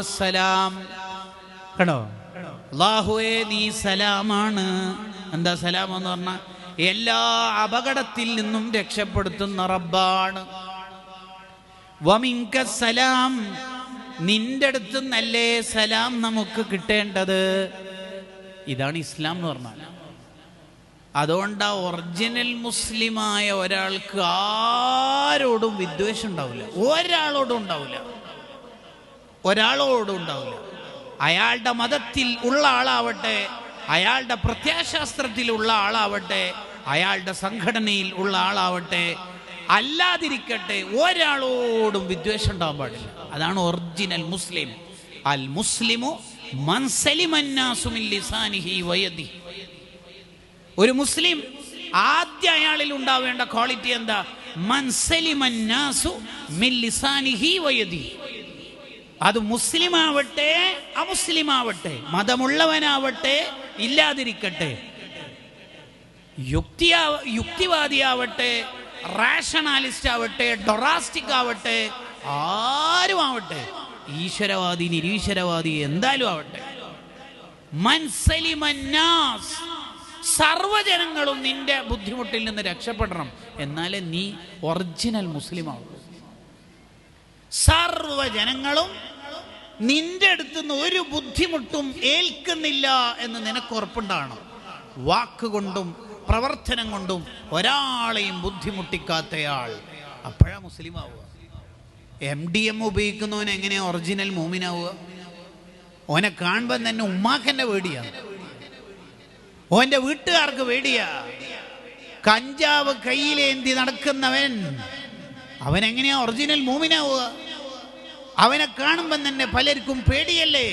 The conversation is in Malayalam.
സലാം. കണ്ടോ അള്ളാഹുവേ നീ സലാമാണ്. എന്താ സലാം എന്ന് പറഞ്ഞാൽ എല്ലാ അപകടത്തിൽ നിന്നും രക്ഷപ്പെടുത്തുന്ന റബ്ബാണ്. വമിങ്ക സലാം നിന്റെ അടുത്ത് നല്ലേ സലാം നമുക്ക് കിട്ടേണ്ടത്? ഇതാണ് ഇസ്ലാം എന്ന് പറഞ്ഞാൽ. അതുകൊണ്ട് ആ ഒറിജിനൽ മുസ്ലിമായ ഒരാൾക്ക് ആരോടും വിദ്വേഷം ഉണ്ടാവില്ല. ഒരാളോടും ഉണ്ടാവില്ല. ഒരാളോടും ഉണ്ടാവില്ല അയാളുടെ മതത്തിൽ ഉള്ള ആളാവട്ടെ അയാളുടെ പ്രത്യാശാസ്ത്രത്തിലുള്ള ആളാവട്ടെ അയാളുടെ സംഘടനയിൽ ഉള്ള ആളാവട്ടെ അല്ലാതിരിക്കട്ടെ ഒരാളോടും വിദ്വേഷം ഉണ്ടാവാൻ പാടില്ല. അതാണ് ഒറിജിനൽ മുസ്ലിം. അൽ മുസ്ലിമു ഒരു മുസ്ലിം ആദ്യ അയാളിൽ ഉണ്ടാവേണ്ട ക്വാളിറ്റി എന്താ? മൻസലിമന്നാസു മില്ലിസാനിഹി വയദി. അത് മുസ്ലിം ആവട്ടെ അമുസ്ലിം ആവട്ടെ മതമുള്ളവനാവട്ടെ ഇല്ലാതിരിക്കട്ടെ. യുക്തിയാ യുക്തിവാദിയാവട്ടെ റാഷണാലിസ്റ്റ് ആവട്ടെ ഡൊറാസ്റ്റിക് ആവട്ടെ ആരും ആവട്ടെ ഈശ്വരവാദി നിരീശ്വരവാദി എന്തായാലും ആവട്ടെ മൻസലിമന്നാസ് സർവജനങ്ങളും നിന്റെ ബുദ്ധിമുട്ടിൽ നിന്ന് രക്ഷപ്പെടണം. എന്നാലേ നീ ഒറിജിനൽ മുസ്ലിം ആവുള്ളൂ സർവജനങ്ങളും നിന്റെ അടുത്ത് നിന്ന് ഒരു ബുദ്ധിമുട്ടും ഏൽക്കുന്നില്ല എന്ന് നിനക്ക് ഉറപ്പുണ്ടാണ് വാക്കുകൊണ്ടും പ്രവർത്തനം കൊണ്ടും ഒരാളെയും ബുദ്ധിമുട്ടിക്കാത്തയാൾ അപ്പോഴാ മുസ്ലിം ആവുക എം ഡി എം ഉപയോഗിക്കുന്നവൻ എങ്ങനെ ഒറിജിനൽ മൂമിനാവുക? ഓനെ കാണുമ്പോൾ തന്നെ ഉമ്മാക്കന്റെ പേടിയാണ് ഓന്റെ വീട്ടുകാർക്ക് പേടിയാ. കഞ്ചാവ് കയ്യിലേന്തി നടക്കുന്നവൻ അവൻ എങ്ങനെയാ ഒറിജിനൽ മൂമിനാവുക അവനെ കാണുമ്പോൾ തന്നെ പലർക്കും പേടിയല്ലേ?